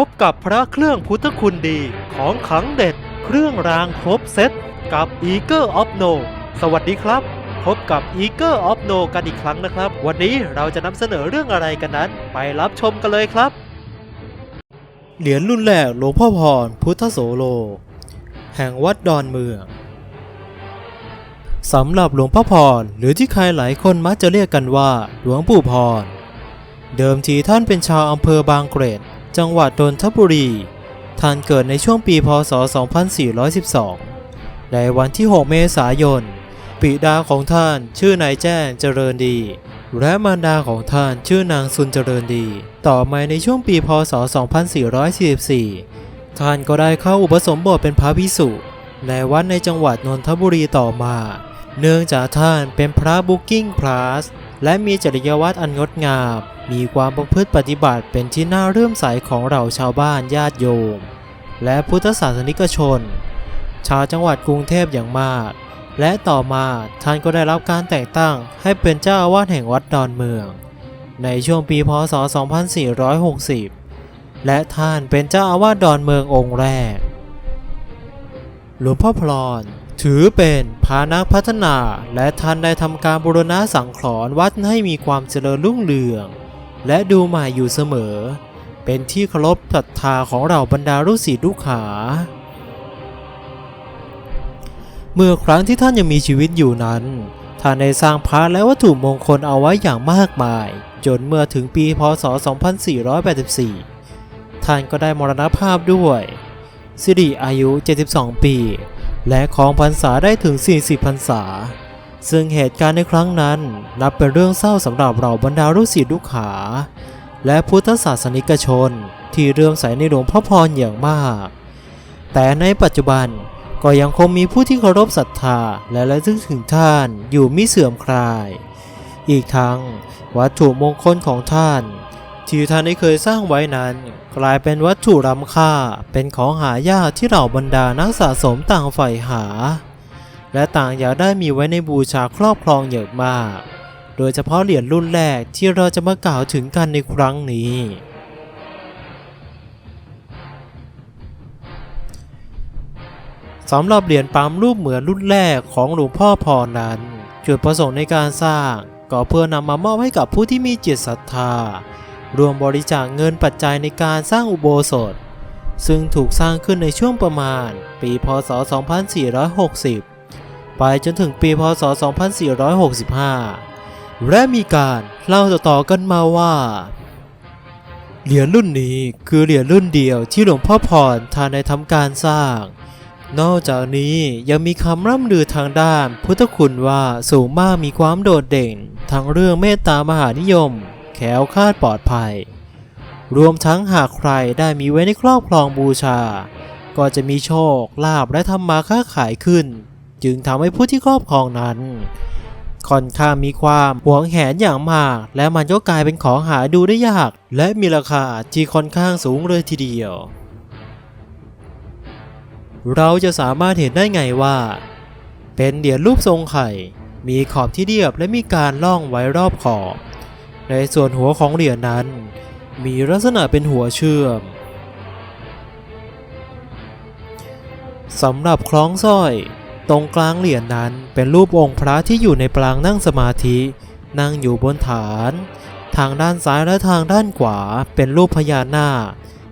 พบกับพระเครื่องพุทธคุณดีของขังเด็ด เครื่องรางครบเซตกับ e a g e r of No สวัสดีครับ พบกับ e a g e r of No กันอีกครั้งนะครับ วันนี้เราจะนำเสนอเรื่องอะไรกันนั้น ไปรับชมกันเลยครับ เหรียญรุ่นแรกหลวงพ่อพรพุทธโสโล แห่งวัดดอนเมืองสำหรับหลวงพ่อพรหรือที่ใครหลายคนมักจะเรียกกันว่า หลวงปู่พร เดิมทีท่านเป็นชาวอำเภอบางเกร็ด จังหวัดนนทบุรี ท่านเกิดในช่วงปีพศ 2412 ในวันที่ 6 เมษายน ปิดาของท่านชื่อนายแจ้งเจริญดี และมารดาของท่านชื่อนางสุนเจริญดี ต่อมาในช่วงปีพศ 2444 ท่านก็ได้เข้าอุปสมบทเป็นพระภิกษุในวัดในจังหวัดนนทบุรีต่อมา เนื่องจากท่านเป็นพระบุ๊กิ้งพลัสและมีจริยวัตรอันงดงาม มีความประพฤติปฏิบัติเป็นที่น่าเรื่มใสของเราชาวบ้านญาติโยม และพุทธศาสนิกชน ชาวจังหวัดกรุงเทพอย่างมาก และต่อมาท่านก็ได้รับการแต่งตั้งให้เป็นเจ้าอาวาสแห่งวัดดอนเมือง ในช่วงปีพศ 2460 และท่านเป็นเจ้าอาวาสดอนเมืององค์แรก หลวงพ่อพลอนถือเป็นพานักพัฒนาและท่านได้ทำการบูรณะสังขรณ์วัดให้มีความเจริญรุ่งเรือง และดูใหม่อยู่เสมอ เป็นที่เคารพศรัทธาของเราบรรดาลูกศิษย์ลูกหา เมื่อครั้งที่ท่านยังมีชีวิตอยู่นั้น ท่านได้สร้างพระและวัตถุมงคลเอาไว้อย่างมากมาย จนเมื่อถึงปีพศ 2484 ท่านก็ได้มรณภาพด้วย สิริอายุ 72 ปี และของพรรษาได้ถึง 40 พรรษา ซึ่งเหตุการณ์ในครั้งนั้นนับเป็นเรื่องเศร้าสำหรับเราบรรดาลูกศิษย์ลูกหา และพุทธศาสนิกชนที่เรื่อมใสในหลวงพ่อพรอย่างมาก แต่ในปัจจุบันก็ยังคงมีผู้ที่เคารพศรัทธาและระลึกถึงท่านอยู่มิเสื่อมคลาย อีกทั้งวัตถุมงคลของท่าน ที่ท่านได้เคยสร้างไว้นั้น กลายเป็นวัตถุล้ำค่าเป็นของหายากที่เหล่าบรรดานักสะสมต่างใฝ่หา และต่างอยากได้มีไว้ในบูชาครอบครองอย่างมาก โดยเฉพาะเหรียญรุ่นแรกที่เราจะมากล่าวถึงกันในครั้งนี้ สำหรับเหรียญปั๊มรูปเหมือนรุ่นแรกของหลวงพ่อพรนั้น จุดประสงค์ในการสร้าง ก็เพื่อนำมามอบให้กับผู้ที่มีจิตศรัทธารวมบริจาคเงินปัจจัยในการสร้างอุโบสถ ซึ่งถูกสร้างขึ้นในช่วงประมาณ ปี พศ 2460 ไปจนถึงปีพศ 2465 และมีการเล่าต่อๆกันมาว่า เหรียญรุ่นนี้คือเหรียญรุ่นเดียวที่หลวงพ่อพรท่านได้ทำการสร้าง นอกจากนี้ยังมีคำร่ำลือทางด้านพุทธคุณว่าสูงมากมีความโดดเด่น ทั้งเรื่องเมตตามหานิยม แขวคาดปลอดภัย รวมทั้งหากใครได้มีไว้ในครอบครองบูชา ก็จะมีโชคลาภและทำมาค้าขายขึ้น จึงทำให้ผู้ที่ครอบครองนั้น ค่อนข้างมีความหวงแหนอย่างมาก และมันก็กลายเป็นของหาดูได้ยาก และมีราคาที่ค่อนข้างสูงเลยทีเดียว เราจะสามารถเห็นได้ไงว่า เป็นเหรียญรูปทรงไข่ มีขอบที่เรียบและมีการล่องไว้รอบขอบ ในส่วนหัวของเหรียญนั้น มีลักษณะเป็นหัวเชื่อมสำหรับคล้องสร้อย ตรงกลางเหรียญนั้นเป็นรูปองค์พระที่อยู่ในปรางนั่งสมาธิ นั่งอยู่บนฐาน ทางด้านซ้ายและทางด้านขวาเป็นรูปพญานาค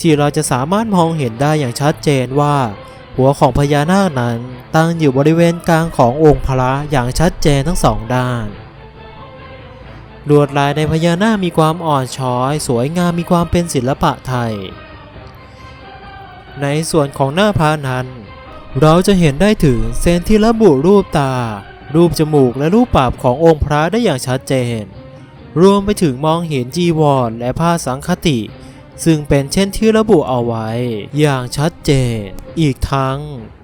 ที่เราจะสามารถมองเห็นได้อย่างชัดเจนว่า หัวของพญานาคนั้นตั้งอยู่บริเวณกลางขององค์พระอย่างชัดเจนทั้งสองด้านลวดลายในพญานาคมีความอ่อนช้อย สวยงามมีความเป็นศิลปะไทย ในส่วนของหน้าพระนั้น เราจะเห็นได้ถึงเส้นที่ระบุรูปตา รูปจมูกและรูปปากขององค์พระได้อย่างชัดเจน รวมไปถึงมองเห็นจีวรและผ้าสังคติ ซึ่งเป็นเช่นที่ระบุเอาไว้ อย่างชัดเจน อีกทั้ง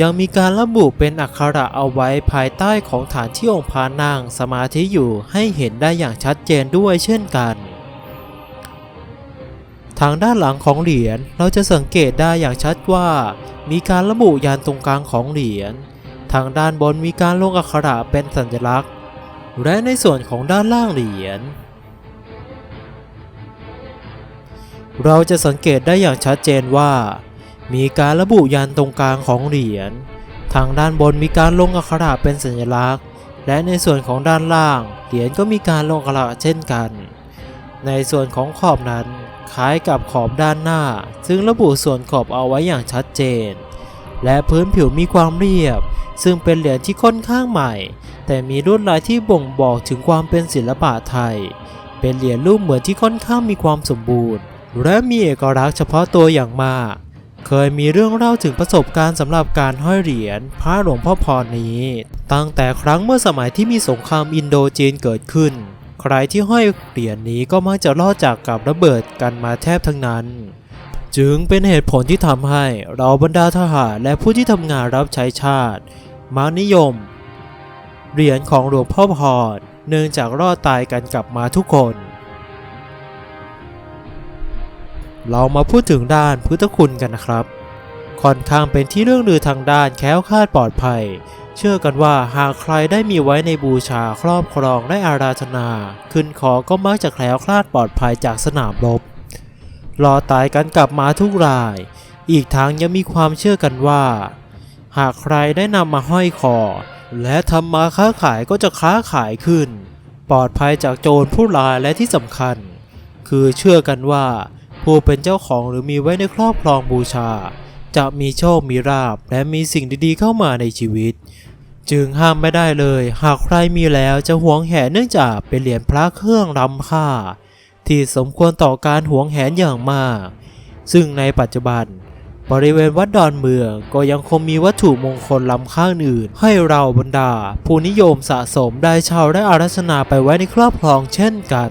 ยังมีการระบุเป็นอักขระเอาไว้ภายใต้ของฐานที่องค์พระนั่งสมาธิอยู่ให้เห็นได้อย่างชัดเจนด้วยเช่นกัน ทางด้านหลังของเหรียญเราจะสังเกตได้อย่างชัดว่า มีการระบุยานตรงกลางของเหรียญ ทางด้านบนมีการลงอักขระเป็นสัญลักษณ์ และในส่วนของด้านล่างเหรียญ เราจะสังเกตได้อย่างชัดเจนว่า มีการระบุยันตรงกลางของเหรียญ ทางด้านบนมีการลงอักขระเป็นสัญลักษณ์ และในส่วนของด้านล่าง เหรียญก็มีการลงอักขระเช่นกัน ในส่วนของขอบนั้น คล้ายกับขอบด้านหน้า ซึ่งระบุส่วนขอบเอาไว้อย่างชัดเจน และพื้นผิวมีความเรียบ ซึ่งเป็นเหรียญที่ค่อนข้างใหม่ แต่มีลวดลายที่บ่งบอกถึงความเป็นศิลปะไทย เป็นเหรียญรูปเหมือนที่ค่อนข้างมีความสมบูรณ์ และมีเอกลักษณ์เฉพาะตัวอย่างมากเคยมีเรื่องเล่าถึงประสบการณ์สำหรับการห้อยเหรียญพระหลวงพ่อพรนี้ ตั้งแต่ครั้งเมื่อสมัยที่มีสงครามอินโดจีนเกิดขึ้น ใครที่ห้อยเหรียญนี้ก็มักจะรอดจากกับระเบิดกันมาแทบทั้งนั้น จึงเป็นเหตุผลที่ทำให้เราบรรดาทหารและผู้ที่ทำงานรับใช้ชาติมานิยม เหรียญของหลวงพ่อพรเนื่องจากรอดตายกันกลับมาทุกคน เรามาพูดถึงด้านพุทธคุณกันนะครับ ค่อนข้างเป็นที่เรื่องลือทางด้านแคล้วคลาดปลอดภัย เชื่อกันว่าหากใครได้มีไว้ในบูชาครอบครองและอาราธนา ขึ้นขอก็มักจะแคล้วคลาดปลอดภัยจากสนามรบรอตายกันกลับมาทุกราย อีกทั้งยังมีความเชื่อกันว่า หากใครได้นำมาห้อยคอ และทำมาค้าขายก็จะค้าขายขึ้น ปลอดภัยจากโจรผู้ร้ายและที่สำคัญ คือเชื่อกันว่าผู้เป็นเจ้าของหรือมีไว้ในครอบครองบูชา จะมีโชคมีราบและมีสิ่งดีๆเข้ามาในชีวิต จึงห้ามไม่ได้เลย หากใครมีแล้วจะหวงแหนเนื่องจากเป็นเหรียญพระเครื่องล้ำค่า ที่สมควรต่อการหวงแหนอย่างมาก ซึ่งในปัจจุบัน บริเวณวัดดอนเมืองก็ยังคงมีวัตถุมงคลล้ำค่าอื่น ให้เราบรรดา ผู้นิยมสะสมได้เช่าและอารัธนาไปไว้ในครอบครองเช่นกัน